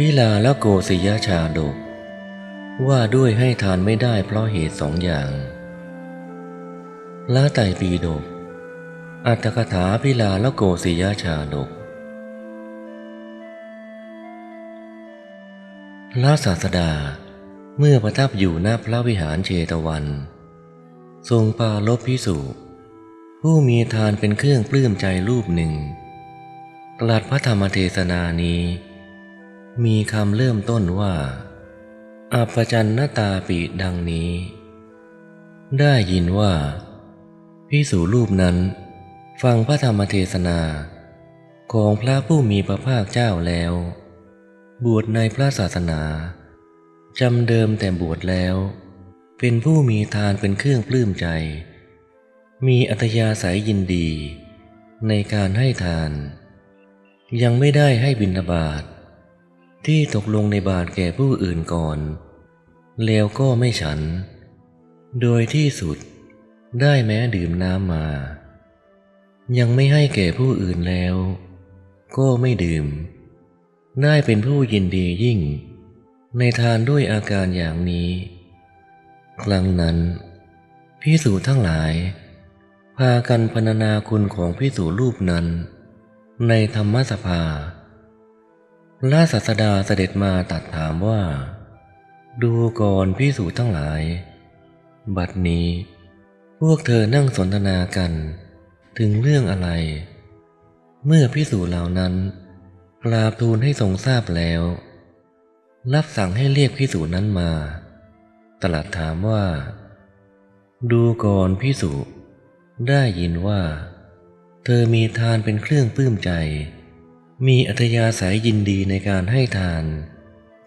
พิลาและโกศยชาดก ว่าด้วยให้ทานไม่ได้เพราะเหตุสองอย่างละไตปีดก อัตถกถาพิลาและโกศยชาดกละศาสดาเมื่อประทับอยู่ณพระวิหารเชตวัน ทรงปารบพิสุผู้มีทานเป็นเครื่องปลื้มใจรูปหนึ่งตรัสพระธรรมเทศนานี้ มีคำเริ่มต้นว่า อัปจันนตาปิดังนี้ ได้ยินว่าพิสูรูปนั้น ฟังพระธรรมเทศนาของพระผู้มีพระภาคเจ้าแล้ว บวชในพระศาสนาจำเดิมแต่บวชแล้ว เป็นผู้มีทานเป็นเครื่องปลื้มใจ มีอัตยาศัยยินดี ในการให้ทาน ยังไม่ได้ให้บิณฑบาต ที่ตกลงในบาทแก่ผู้อื่นก่อน แล้วก็ไม่ฉัน โดยที่สุดได้แม้ดื่มน้ำมา ยังไม่ให้แก่ผู้อื่นแล้ว ก็ไม่ดื่ม ได้เป็นผู้ยินดียิ่ง ในทานด้วยอาการอย่างนี้ ครั้งนั้นพิสูจทั้งหลาย พากันพรรณนาคุณของพิสูรูปนั้น ในธรรมสภา พระศาสดาเสด็จมาตัดถามว่า ดูก่อนพิสูจทั้งหลาย บัดนี้ พวกเธอนั่งสนทนากัน ถึงเรื่องอะไร เมื่อพิสูจเหล่านั้นกราบทูลให้ทรงทราบแล้ว รับสั่งให้เรียกพิสูจนั้นมา ตรัสถามว่า ดูก่อนพิสูจได้ยินว่า เธอมีทานเป็นเครื่องปลื้มใจ มีอัธยาศัยยินดีในการให้ทาน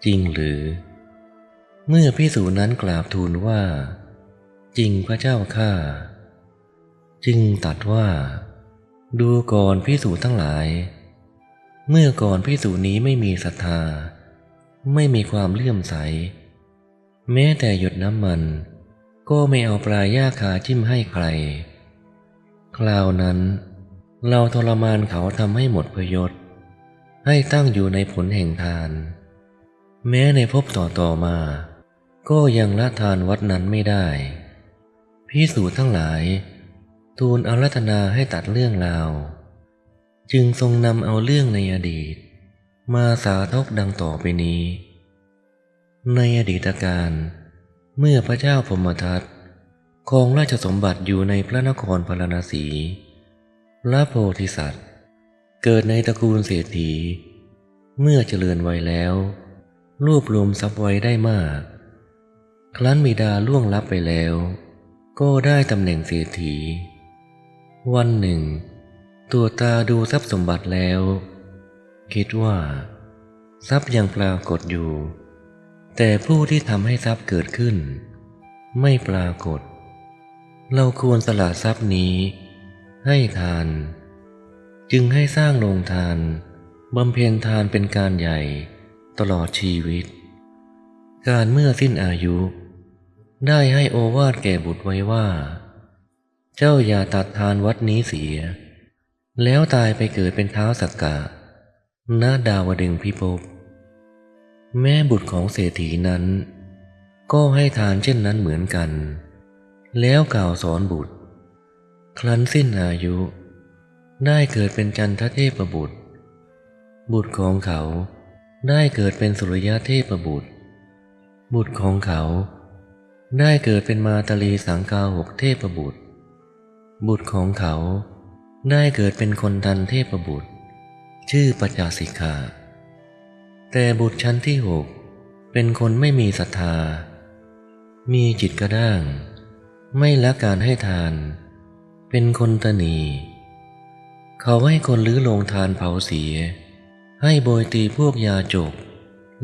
จริงหรือ เมื่อพิสูจนั้นกราบทูลว่า จริงพระเจ้าข้าจึงตรัสว่า ดูก่อนพิสูจทั้งหลาย เมื่อก่อนพิสูจนี้ไม่มีศรัทธา ไม่มีความเลื่อมใส แม้แต่หยดน้ำมัน ก็ไม่เอาปลายยาคาจิ้มให้ใคร คราวนั้น เราทรมานเขาทำให้หมดพยศ ให้ตั้งอยู่ในผลแห่งทาน แม้ในภพต่อๆมา ก็ยังละทานวัดนั้นไม่ได้พิสูจน์ทั้งหลาย ทูลอารัธนาให้ตัดเรื่องราว จึงทรงนำเอาเรื่องในอดีต มาสาธกดังต่อไปนี้ ในอดีตการเมื่อพระเจ้าพมทัตครองราชสมบัติอยู่ในพระนครพาราณสีพระโพธิสัตว์ เกิดในตระกูลเศรษฐี เมื่อเจริญวัยแล้ว รวบรวมทรัพย์ไว้ได้มาก ครั้นบิดาล่วงลับไปแล้ว ก็ได้ตำแหน่งเศรษฐี วันหนึ่ง ตัวตาดูทรัพย์สมบัติแล้ว คิดว่า ทรัพย์ยังปรากฏอยู่ แต่ผู้ที่ทำให้ทรัพย์เกิดขึ้น ไม่ปรากฏ เราควรสละทรัพย์นี้ ให้ทาน จึงให้สร้างโรงทานบำเพ็ญทานเป็นการใหญ่ตลอดชีวิต การเมื่อสิ้นอายุ ได้ให้โอวาทแก่บุตรไว้ว่า เจ้าอย่าตัดทานวัดนี้เสีย แล้วตายไปเกิดเป็นเท้าสักกะณดาวดึงพิภพแม่บุตรของเศรษฐีนั้น ก็ให้ทานเช่นนั้นเหมือนกัน แล้วกล่าวสอนบุตร ครั้นสิ้นอายุ ได้เกิดเป็นจันทเทพบุตร บุตรของเขาได้เกิดเป็นสุริยะเทพบุตร บุตรของเขา ได้เกิดเป็นมาตาลีสังกาหกเทพบุตร บุตรของเขา ได้เกิดเป็นคนทันเทพบุตร ชื่อปัจจาสิกขาแต่บุตรชั้นที่หกเป็นคนไม่มีศรัทธา มีจิตกระด้าง ไม่ละการให้ทาน เป็นคนตนี เขาให้คนลื้อโรงทานเผาเสีย ให้โบยตีพวกยาจก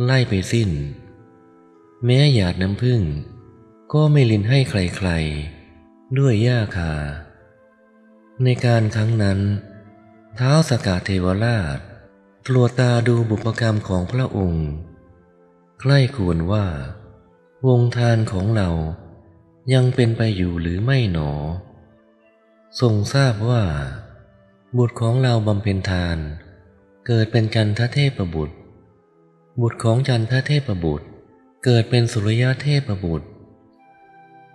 ไล่ไปสิ้น แม้หยาดน้ำผึ้งก็ไม่ลินให้ใครๆ ด้วยย่าคา ในการครั้งนั้น เท้าสกาเทวราชตรวจตาดูบุพกรรมของพระองค์ ใกล้ควรว่า วงทานของเรายังเป็นไปอยู่หรือไม่หนอ ทรงทราบว่า บุตรของเราบำเพ็ญทาน เกิดเป็นจันทเทพบุตร บุตรของจันทเทพบุตร เกิดเป็นสุริยะเทพบุตร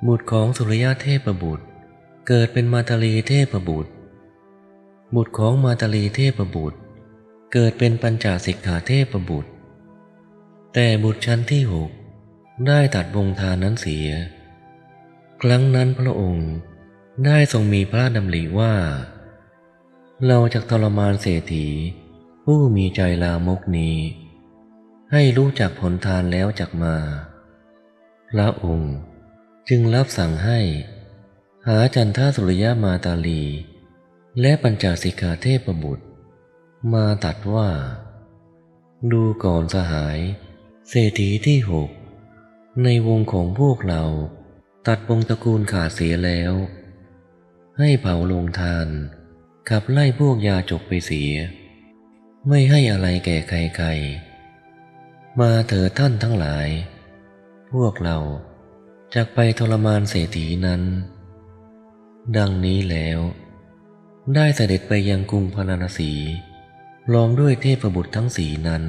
บุตรของสุริยะเทพบุตร เกิดเป็นมาตลีเทพบุตร บุตรของมาตลีเทพบุตร เกิดเป็นปัญจสิกขาเทพบุตร แต่บุตรชั้นที่หกได้ตัดวงทานนั้นเสีย ครั้งนั้นพระองค์ได้ทรงมีพระดำริว่า เราจะทรมานเศรษฐี ผู้มีใจลามกนี้ ให้รู้จักผลทานแล้วจักมา พระองค์จึงรับสั่งให้ หาจันทสุริยมาตาลี และปัญจสิกาเทพบุตร มาตัดว่า ดูก่อนสหาย เศรษฐีที่หกในวงของพวกเราตัดวงตระกูลขาดเสียแล้ว ให้เผาลงทาน ขับไล่พวกยาจกไปเสีย ไม่ให้อะไรแก่ใครๆ มาเถิดท่านทั้งหลาย พวกเราจากไปทรมานเศรษฐีนั้น ดังนี้แล้ว ได้เสด็จไปยังกรุงพาราณสีรองด้วยเทพบุตรทั้งสีนั้น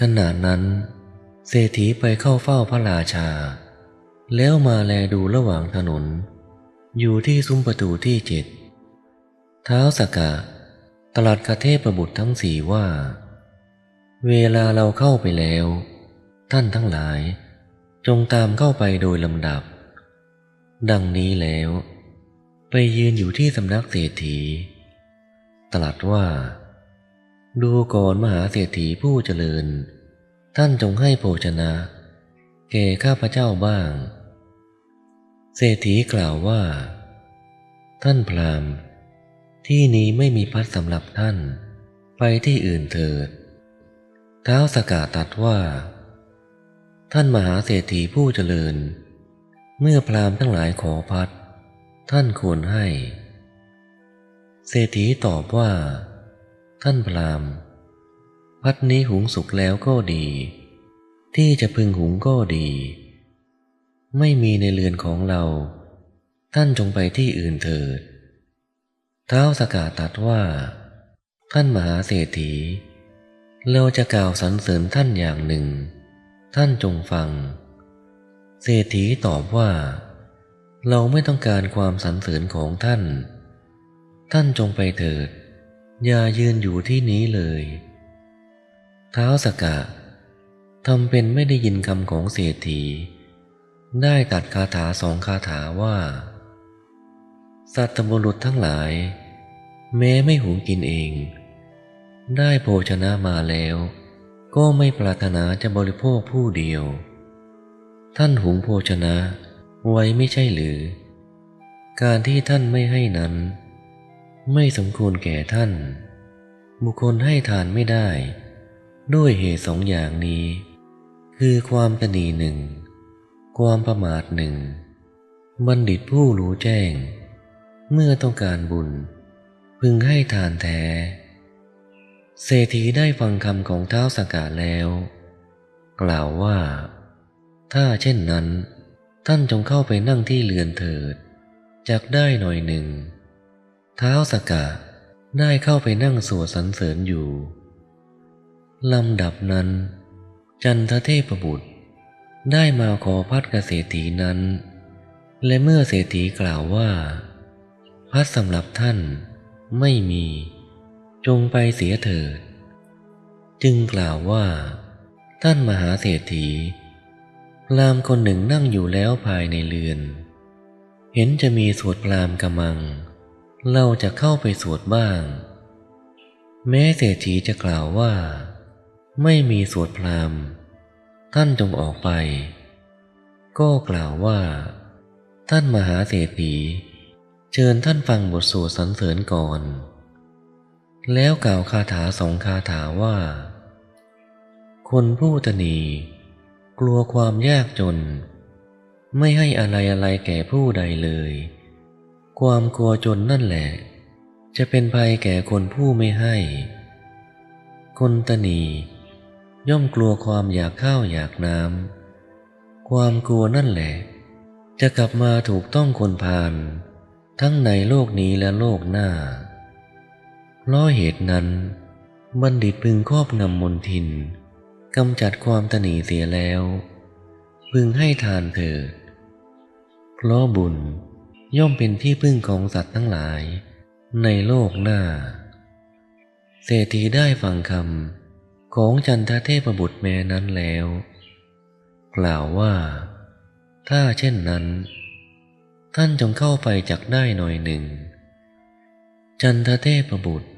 ขณะนั้น เศรษฐีไปเข้าเฝ้าพระราชา แล้วมาแลดูระหว่างถนน อยู่ที่ซุ้มประตูที่เจ็ด ท้าวสกกะตลัดกระเทพบุตรทั้งสี่ว่า เวลาเราเข้าไปแล้ว ท่านทั้งหลาย จงตามเข้าไปโดยลำดับ ดังนี้แล้ว ไปยืนอยู่ที่สำนักเศรษฐีตลัดว่า ดูก่อนมหาเศรษฐีผู้เจริญ ท่านจงให้โภชนะ แก่ข้าพเจ้าบ้าง เศรษฐีกล่าวว่า ท่านพราหมณ์ ที่นี้ไม่มีพัดสำหรับท่าน ไปที่อื่นเถิด เท้าสกาตัดว่า ท่านมหาเศรษฐีผู้เจริญ เมื่อพราหมณ์ทั้งหลายขอพัด ท่านควรให้ เศรษฐีตอบว่า ท่านพราหมณ์ พัดนี้หุงสุกแล้วก็ดี ที่จะพึงหุงก็ดี ไม่มีในเรือนของเรา ท่านจงไปที่อื่นเถิด ท้าสกาตัดว่า ท่านมหาเศรษฐี เราจะกล่าวสรรเสริญท่านอย่างหนึ่ง ท่านจงฟัง เศรษฐีตอบว่า เราไม่ต้องการความสรรเสริญของท่าน ท่านจงไปเถิด อย่ายืนอยู่ที่นี้เลยเท้าสกะทำเป็นไม่ได้ยินคำของเศรษฐี ได้ตัดคาถาสองคาถาว่า สัตว์บุรุษทั้งหลาย แม้ไม่หุงกินเอง ได้โภชนะมาแล้ว ก็ไม่ปรารถนาจะบริโภคผู้เดียว ท่านหุงโภชนะไว้ไม่ใช่หรือ การที่ท่านไม่ให้นั้น ไม่สมควรแก่ท่าน บุคคลให้ทานไม่ได้ ด้วยเหตุสองอย่างนี้ คือความตนีหนึ่ง ความประมาทหนึ่ง บัณฑิตผู้รู้แจ้ง เมื่อต้องการบุญ พึงให้ทานแท้ เศรษฐีได้ฟังคำของเท้าสกาแล้ว กล่าวว่า ถ้าเช่นนั้น ท่านจงเข้าไปนั่งที่เรือนเถิดจากได้หน่อยหนึ่ง เท้าสกาได้เข้าไปนั่งสวดสรรเสริญอยู่ลำดับนั้น จันทเทพบุตร ได้มาขอพัดกบเศรษฐีนั้น และเมื่อเศรษฐีกล่าวว่า พัดสำหรับท่านไม่มี จงไปเสียเถิด จึงกล่าวว่า ท่านมหาเศรษฐีพรามคนหนึ่งนั่งอยู่แล้วภายในเรือน เห็นจะมีสวดพรามกำมัง เราจะเข้าไปสวดบ้าง แม้เศรษฐีจะกล่าวว่า ไม่มีสวดพรามท่านจงออกไป ก็กล่าวว่า ท่านมหาเศรษฐี เชิญท่านฟังบทสวดสรรเสริญก่อน แล้วกล่าวคาถาสองคาถาว่า คนผู้ตนีกลัวความยากจน ไม่ให้อะไรอะไรแก่ผู้ใดเลย ความกลัวจนนั่นแหละ จะเป็นภัยแก่คนผู้ไม่ให้ คนตนีย่อมกลัวความอยากข้าวอยากน้ำความกลัวนั่นแหละ จะกลับมาถูกต้องคนพาล ทั้งในโลกนี้และโลกหน้าเพราะเหตุนั้น บัณฑิตพึงครอบงำมนทินกำจัดความตนีเสียแล้ว พึงให้ทานเถิด เพราะบุญย่อมเป็นที่พึ่งของสัตว์ทั้งหลาย ในโลกหน้า เศรษฐีได้ฟังคำของจันทเทพบุตรแม้นั้นแล้ว กล่าวว่า ถ้าเช่นนั้น ท่านจงเข้าไปจักได้หน่อยหนึ่ง จันทเทพบุตร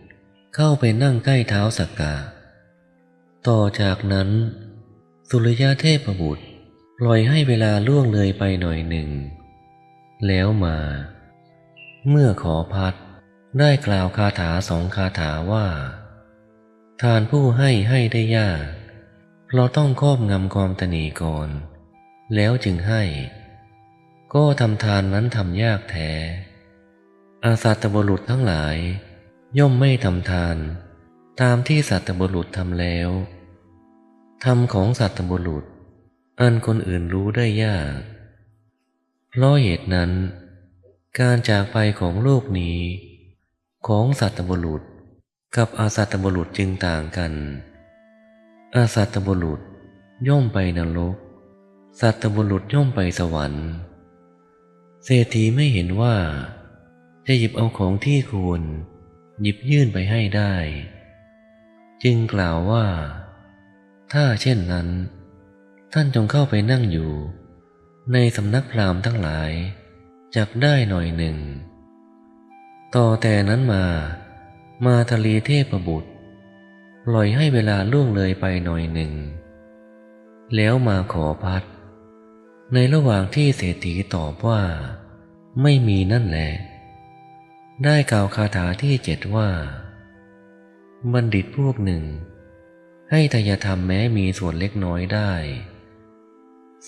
เข้าไปนั่งใกล้เท้าสักกะต่อจากนั้น สุริยะเทพบุตรปล่อยให้เวลาล่วงเลยไปหน่อยหนึ่ง แล้วมา เมื่อขอพัดได้กล่าวคาถาสองคาถาว่า ทานผู้ให้ให้ได้ยาก เราต้องครอบงำความตนีก่อน แล้วจึงให้ ก็ทำทานนั้นทำยากแท้อาสัตบุรุษทั้งหลาย ย่อมไม่ทำทาน ตามที่สัตบุรุษทำแล้วทำของสัตบุรุษ อันคนอื่นรู้ได้ยาก เพราะเหตุนั้น การจากไปของโลกนี้ ของสัตบุรุษกับอาสัตบุรุษจึงต่างกัน อาสัตบุรุษย่อมไปนรก สัตบุรุษย่อมไปสวรรค์ เศรษฐีไม่เห็นว่า จะหยิบเอาของที่ควร หยิบยื่นไปให้ได้ จึงกล่าวว่า ถ้าเช่นนั้น ท่านจงเข้าไปนั่งอยู่ ในสำนักพราหมณ์ทั้งหลาย จักได้หน่อยหนึ่ง ต่อแต่นั้นมา มาทะลีเทพบุตรปล่อยให้เวลาล่วงเลยไปหน่อยหนึ่ง แล้วมาขอพัด ในระหว่างที่เศรษฐีตอบว่า ไม่มีนั่นแหละ ได้กล่าวคาถาที่เจ็ดว่า บัณฑิตพวกหนึ่ง ให้ทายธรรมแม้มีส่วนเล็กน้อยได้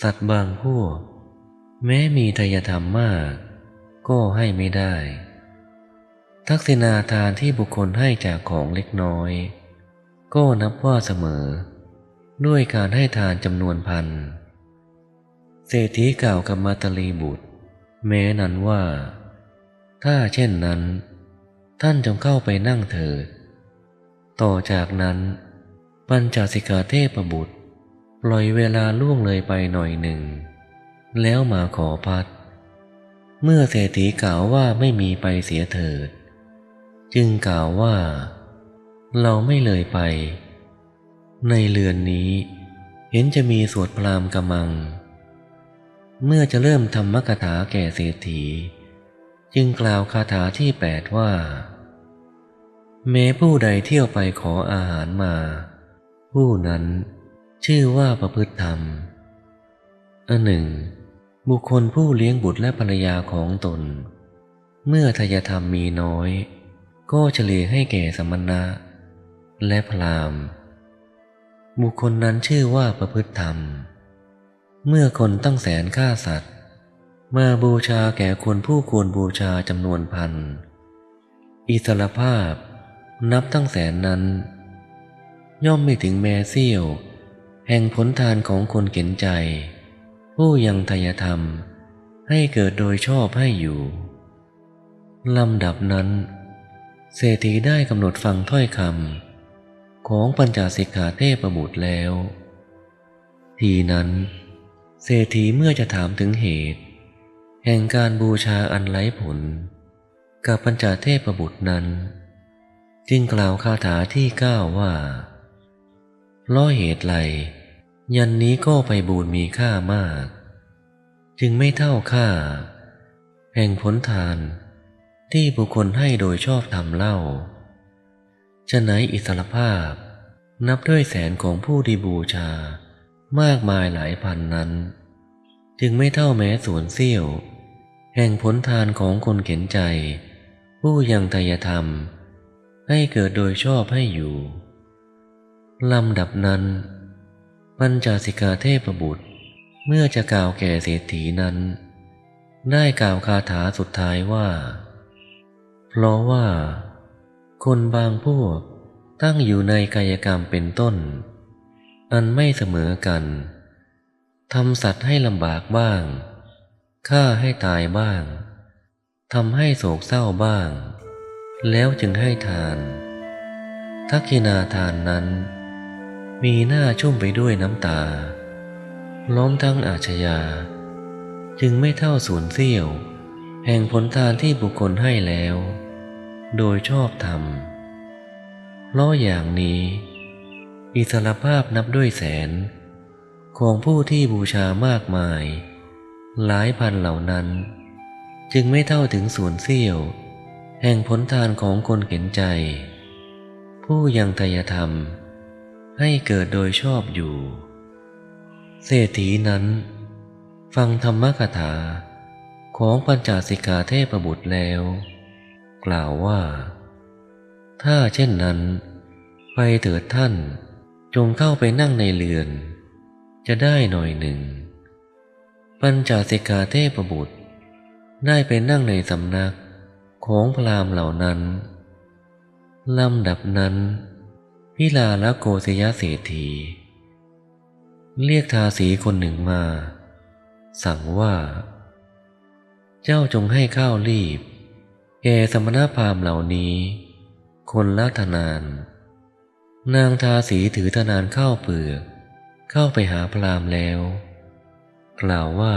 สัตว์บางพวก แม้มีทายธรรมมาก ก็ให้ไม่ได้ ทักษิณาทานที่บุคคลให้จากของเล็กน้อย ก็นับว่าเสมอ ด้วยการให้ทานจำนวนพัน เศรษฐีกล่าวกับมาตาลีบุตร แม้นั้นว่า ถ้าเช่นนั้น ท่านจงเข้าไปนั่งเถิดต่อจากนั้น ปัญจสิกาเทพบุตรปล่อยเวลาล่วงเลยไปหน่อยหนึ่ง แล้วมาขอพัด เมื่อเศรษฐีกล่าวว่าไม่มีไปเสียเถิด จึงกล่าวว่า เราไม่เลยไป ในเรือนนี้เห็นจะมีสวดพรามกำมัง เมื่อจะเริ่มทำมกถาแก่เศรษฐี จึงกล่าวคาถาที่แปดว่า แม้ผู้ใดเที่ยวไปขออาหารมา ผู้นั้นชื่อว่าประพฤติธรรม อันหนึ่ง บุคคลผู้เลี้ยงบุตรและภรรยาของตน เมื่อทายธรรมมีน้อย ก็เฉลี่ยให้แก่สมณะ และพราหมณ์บุคคลนั้นชื่อว่าประพฤติธรรม เมื่อคนตั้งแสนฆ่าสัตว์ มาบูชาแก่คนผู้ควรบูชาจำนวนพัน อิสรภาพนับตั้งแสนนั้น ย่อมไม่ถึงแม้เสี้ยว แห่งผลทานของคนเก็นใจ ผู้ยังทายธรรมให้เกิดโดยชอบให้อยู่ลำดับนั้น เศรษฐีได้กำหนดฟังถ้อยคำของปัญจสิกขาเทพบุตรแล้ว ทีนั้น เศรษฐีเมื่อจะถามถึงเหตุ แห่งการบูชาอันไร้ผล กับปัญจเทพบุตรนั้น จึงกล่าวคาถาที่เก้าว่าล้อเหตุไรยันนี้ก็ไปบูนมีค่ามาก จึงไม่เท่าค่า แห่งผลทานที่บุคคลให้โดยชอบทำเล่าจะไหนอิสรภาพนับด้วยแสนของผู้ที่บูชา มากมายหลายพันนั้น จึงไม่เท่าแม้ส่วนเสี้ยว แห่งผลทานของคนเข็นใจ ผู้ยังทยธรรม ให้เกิดโดยชอบให้อยู่ลำดับนั้นปัญจสิกาเทพบุตรเมื่อจะกล่าวแก่เศรษฐีนั้น ได้กล่าวคาถาสุดท้ายว่า เพราะว่า คนบางพวกตั้งอยู่ในกายกรรมเป็นต้น อันไม่เสมอกันทำสัตว์ให้ลำบากบ้างฆ่าให้ตายบ้างทำให้โศกเศร้าบ้าง แล้วจึงให้ทาน ทักขินาทานนั้น มีหน้าชุ่มไปด้วยน้ำตา ล้อมทั้งอาชญา จึงไม่เท่าศูนเสี้ยว แห่งผลทานที่บุคคลให้แล้ว โดยชอบธรรมเพราะอย่างนี้ อิสรภาพนับด้วยแสน ของผู้ที่บูชามากมาย หลายพันเหล่านั้น จึงไม่เท่าถึงส่วนเสี้ยว แห่งผลทานของคนเข็นใจ ผู้ยังทยธรรม ให้เกิดโดยชอบอยู่ เศรษฐีนั้น ฟังธรรมกถาของปัญจสิกาเทพบุตรแล้ว กล่าวว่า ถ้าเช่นนั้น ไปเถิดท่าน จงเข้าไปนั่งในเรือน จะได้หน่อยหนึ่ง ปัญจสิกาเทพบุตร ได้ไปนั่งในสำนักของพราหมณ์เหล่านั้นลำดับนั้น พิลาและโกศยเศรษฐี เรียกทาสีคนหนึ่งมา สั่งว่า เจ้าจงให้ข้าวรีบ แก่สมณพราหมณ์เหล่านี้ คนละทนาน นางทาสีถือทนานข้าวเปลือกเข้าไปหาพราหมณ์แล้ว กล่าวว่า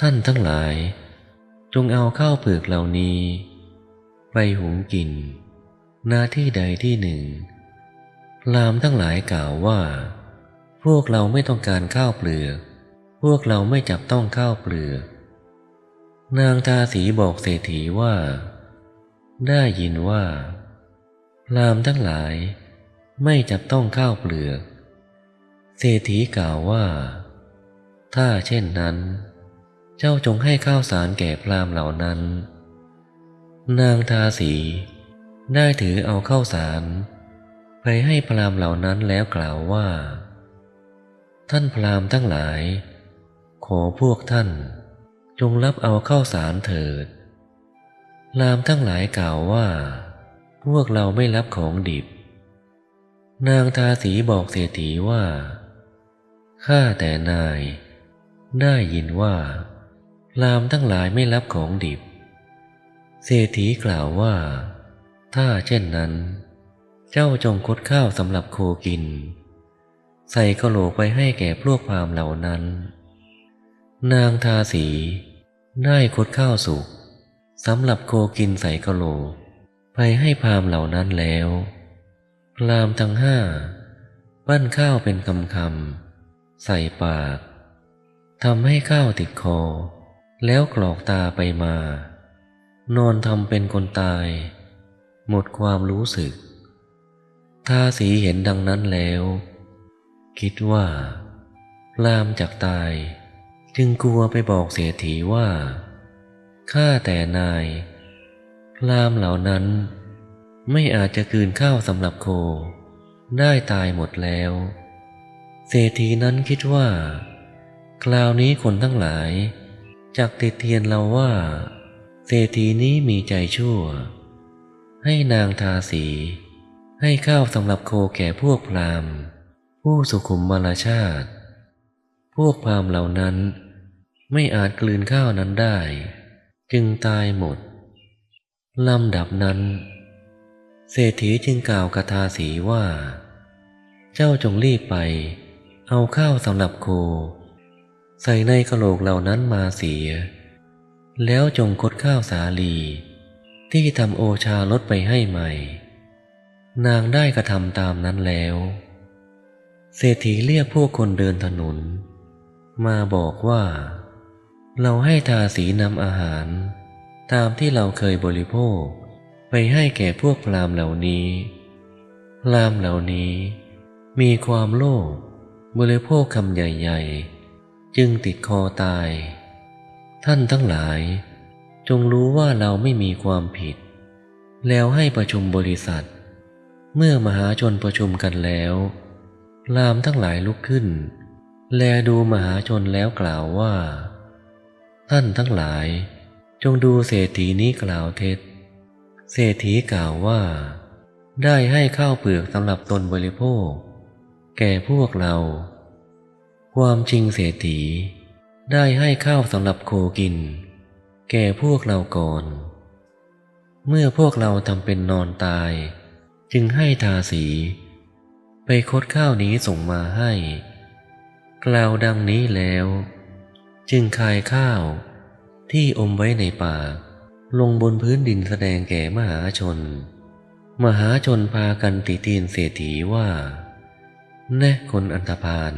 ท่านทั้งหลาย จงเอาข้าวเปลือกเหล่านี้ ไปหุงกินหน้าที่ใดที่หนึ่ง พราหมณ์ทั้งหลายกล่าวว่า พวกเราไม่ต้องการข้าวเปลือก พวกเราไม่จับต้องข้าวเปลือก นางทาสีบอกเศรษฐีว่า ได้ยินว่า พรามทั้งหลายไม่จับต้องข้าวเปลือก เศรษฐีกล่าวว่า ถ้าเช่นนั้น เจ้าจงให้ข้าวสารแก่พรามเหล่านั้น นางทาสีได้ถือเอาข้าวสารไปให้พรามเหล่านั้นแล้วกล่าวว่า ท่านพรามทั้งหลาย ขอพวกท่าน จงรับเอาข้าวสารเถิดพรามทั้งหลายกล่าวว่า พวกเราไม่รับของดิบ นางทาสีบอกเศรษฐีว่า ข้าแต่นาย ได้ยินว่าพรามทั้งหลายไม่รับของดิบ เศรษฐีกล่าวว่า ถ้าเช่นนั้น เจ้าจงคดข้าวสำหรับโคกิน ใส่กะโหลกไปให้แก่พวกพรามเหล่านั้น นางทาสีได้คดข้าวสุกสำหรับโคกินใส่กะโหลก ไปให้พามเหล่านั้นแล้วพรามทั้งห้าปั้นข้าวเป็นคำคำใส่ปากทำให้ข้าวติดคอ แล้วกรอกตาไปมา นอนทำเป็นคนตาย หมดความรู้สึกทาสีเห็นดังนั้นแล้ว คิดว่าลามจากตาย จึงกลัวไปบอกเศรษฐีว่าข้าแต่นาย พรามเหล่านั้น ไม่อาจจะคืนข้าวสำหรับโค ได้ตายหมดแล้ว เศรษฐีนั้นคิดว่า คราวนี้คนทั้งหลายจักติดเทียนเราว่า เศรษฐีนี้มีใจชั่ว ให้นางทาสี ให้ข้าวสำหรับโคแก่พวกพรามผู้สุขุมมาลาชาติ พวกพรามเหล่านั้นไม่อาจกลืนข้าวนั้นได้ จึงตายหมด ลำดับนั้น เศรษฐีจึงกล่าวกับทาสีว่า เจ้าจงรีบไป เอาข้าวสำหรับโค ใส่ในกระโหลกเหล่านั้นมาเสีย แล้วจงคดข้าวสาลี ที่ทำโอชาลดไปให้ใหม่ นางได้กระทำตามนั้นแล้ว เศรษฐีเรียกพวกคนเดินถนน มาบอกว่า เราให้ทาสีนำอาหาร ตามที่เราเคยบริโภค ไปให้แก่พวกพรามเหล่านี้พรามเหล่านี้ มีความโลภบริโภคคำใหญ่ ๆ จึงติดคอตาย ท่านทั้งหลาย จงรู้ว่าเราไม่มีความผิด แล้วให้ประชุมบริษัท เมื่อมหาชนประชุมกันแล้วพรามทั้งหลายลุกขึ้น แลดูมหาชนแล้วกล่าวว่า ท่านทั้งหลาย จงดูเศรษฐีนี้กล่าวเท็จ เศรษฐีกล่าวว่า ได้ให้ข้าวเปลือกสำหรับตนบริโภค แก่พวกเรา ความจริงเศรษฐี ได้ให้ข้าวสำหรับโคกิน แก่พวกเราก่อน เมื่อพวกเราทำเป็นนอนตาย จึงให้ทาสี ไปไปคดข้าวนี้ส่งมาให้ กล่าวดังนี้แล้ว จึงคายข้าว ที่อมไว้ในปากลงบนพื้นดินแสดงแก่มหาชน มหาชนพากันติเตียนเศรษฐีว่า แน่คนอันธพาล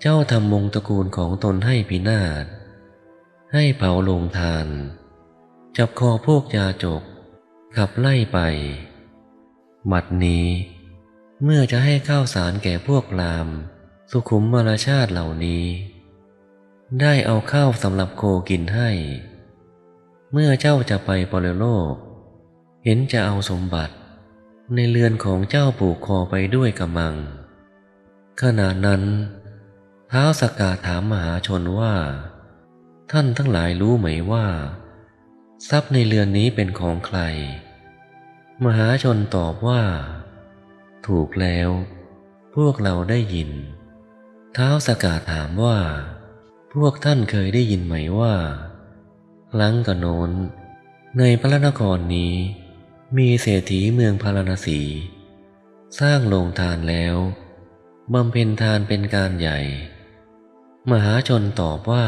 เจ้าทำมงตระกูลของตนให้พินาศ ให้เผาลงทาน จับคอพวกยาจก ขับไล่ไปบัดนี้ เมื่อจะให้ข้าวสารแก่พวกราม สุขุมมรชาติเหล่านี้ ได้เอาข้าวสำหรับโคกินให้ เมื่อเจ้าจะไปปรโลก เห็นจะเอาสมบัติ ในเรือนของเจ้าผูกคอไปด้วยกำมัง ขณะนั้นเท้าวสกกาถามมหาชนว่า ท่านทั้งหลายรู้ไหมว่า ทรัพย์ในเรือนนี้เป็นของใคร มหาชนตอบว่า ถูกแล้ว พวกเราได้ยินเท้าวสกาถามว่า พวกท่านเคยได้ยินไหมว่า ครั้งกโน้น ในพระนครนี้ มีเศรษฐีเมืองพาราณสี สร้างโรงทานแล้วบำเพ็ญทานเป็นการใหญ่ มหาชนตอบว่า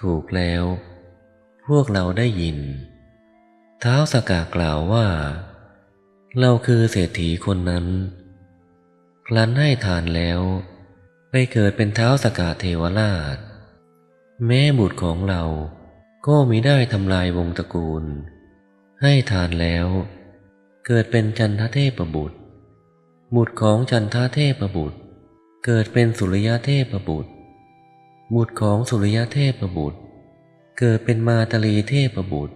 ถูกแล้ว พวกเราได้ยิน เท้าวสกากล่าวว่า เราคือเศรษฐีคนนั้น ครั้นให้ทานแล้ว ไปเกิดเป็นเท้าสกาเทวราช แม้บุตรของเราก็มิได้ทำลายวงตระกูล ให้ทานแล้ว เกิดเป็นจันทเทพบุตร บุตรของจันทเทพบุตร เกิดเป็นสุริยเทพบุตร บุตรของสุริยเทพบุตร เกิดเป็นมาตาลีเทพบุตร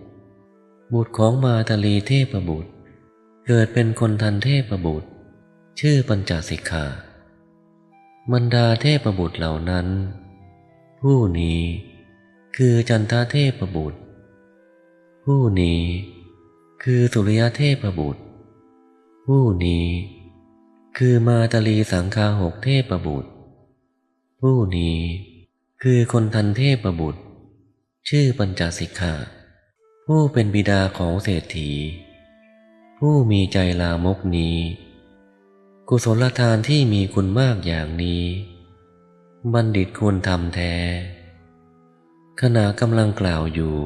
บุตรของมาตาลีเทพบุตร เกิดเป็นคนทันเทพบุตร ชื่อปัญจสิกขา บรรดาเทพบุตรเหล่านั้น ผู้นี้คือจันทเทพบุตร ผู้นี้คือสุริยเทพบุตร ผู้นี้คือมาตาลีสังคาหกเทพบุตร ผู้นี้คือคนทันเทพบุตร ชื่อปัญจสิกขาผู้เป็นบิดาของเศรษฐี ผู้มีใจลามกนี้ กุศลทานที่มีคุณมากอย่างนี้ บัณฑิตควรทำแท้ ขณะกำลังกล่าวอยู่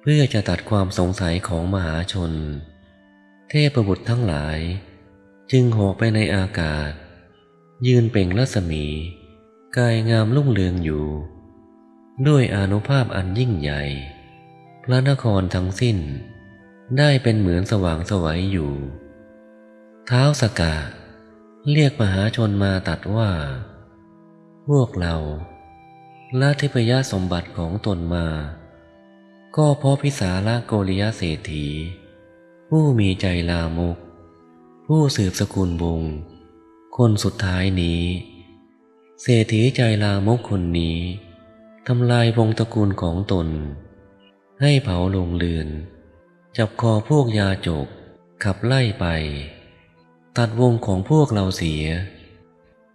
เพื่อจะตัดความสงสัยของมหาชน เทพบุตรทั้งหลาย จึงเหอกไปในอากาศ ยืนเป่งรัศมี กายงามรุ่งเรืองอยู่ ด้วยอนุภาพอันยิ่งใหญ่ พระนครทั้งสิ้น ได้เป็นเหมือนสว่างสวัยอยู่ เท้าสกา เรียกมหาชนมาตัดว่า พวกเราละทิพยสมบัติของตนมา ก็เพราะพิสาละโกริยเศรษฐี ผู้มีใจลามก ผู้สืบสกุลวงคนสุดท้ายนี้ เศรษฐีใจลามกคนนี้ทำลายวงตระกูลของตน ให้เผาลงเรือน จับคอพวกยาจกขับไล่ไป ตัดวงของพวกเราเสีย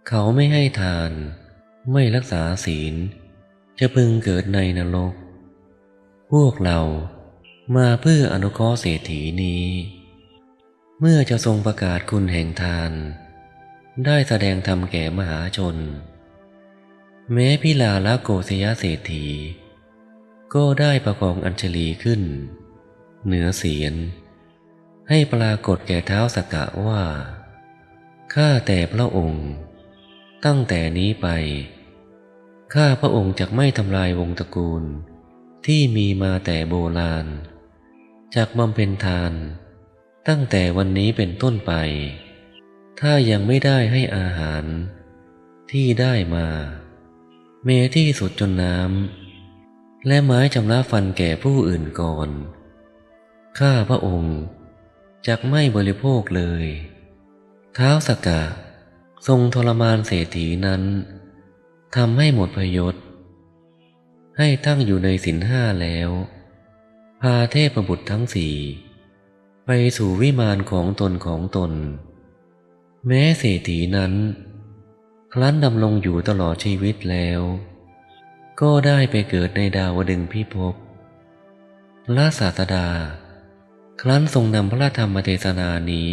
เขาไม่ให้ทาน ไม่รักษาศีล จะพึงเกิดในนรก พวกเรามาเพื่ออนุเคราะห์เศรษฐีนี้ เมื่อจะทรงประกาศคุณแห่งทาน ได้แสดงธรรมแก่มหาชน แม้พิลาละโกศยเศรษฐี ก็ได้ประกองอัญชลีขึ้น เหนือเสียน ให้ปรากฏแก่เท้าสกกะว่า ข้าแต่พระองค์ ตั้งแต่นี้ไป ข้าพระองค์จะไม่ทำลายวงตระกูล ที่มีมาแต่โบราณจากบำเพ็ญทาน ตั้งแต่วันนี้เป็นต้นไป ถ้ายังไม่ได้ให้อาหาร ที่ได้มา เมที่สุดจนน้ำและไม้ชำระฟันแก่ผู้อื่นก่อน ข้าพระองค์ จักไม่บริโภคเลยเท้าสกกะ ทรงทรมานเศรษฐีนั้นทำให้หมดพยศ ให้ตั้งอยู่ในสินห้าแล้ว พาเทพบุตรทั้งสี่ ไปสู่วิมานของตนของตน แม้เศรษฐีนั้น ครั้นดำรงอยู่ตลอดชีวิตแล้ว ก็ได้ไปเกิดในดาวดึงพิภพพระศาสดา ครั้นทรงนำพระธรรมเทศนานี้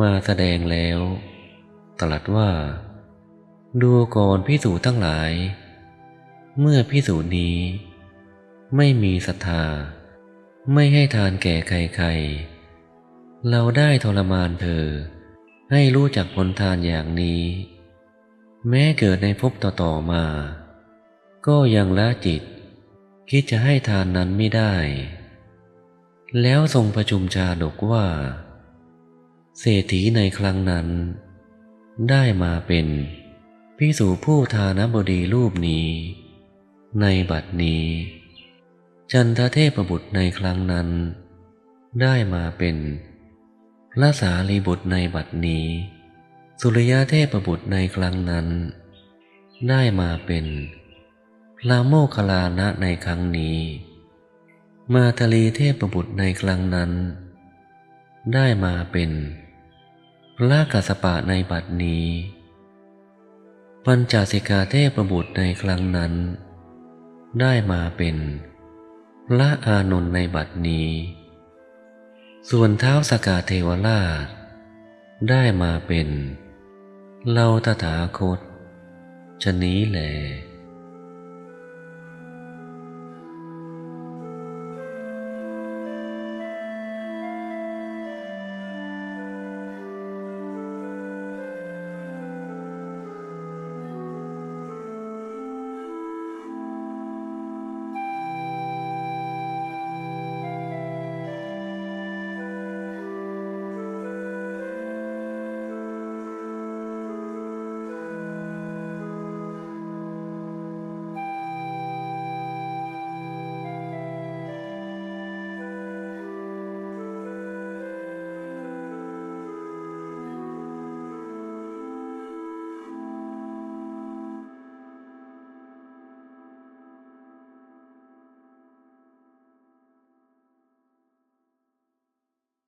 มาแสดงแล้ว ตรัสว่า ดูก่อนพิสูจทั้งหลาย เมื่อพิสูจน์นี้ ไม่มีศรัทธา ไม่ให้ทานแก่ใครๆ เราได้ทรมานเธอ ให้รู้จักผลทานอย่างนี้ แม้เกิดในภพต่อๆมา ก็ยังละจิต คิดจะให้ทานนั้นไม่ได้ แล้วทรงประชุมชาดกว่า เศรษฐีในครั้งนั้น ได้มาเป็นพิสูผู้ทานบดีรูปนี้ ในบัดนี้ จันทเทพบุตรในครั้งนั้น ได้มาเป็นพระสารีบุตรในบัดนี้ สุริยเทพบุตรในครั้งนั้น ได้มาเป็นพระโมคคัลลานะในครั้งนี้ มาทลีเทพบุตรในครั้งนั้น ได้มาเป็นพระกัสปะในบัดนี้ ปัญจสิกาเทพบุตรในครั้งนั้น ได้มาเป็นพระอานนท์ในบัดนี้ ส่วนเท้าสกาเทวราช ได้มาเป็นเราตถาคตชนี้แหล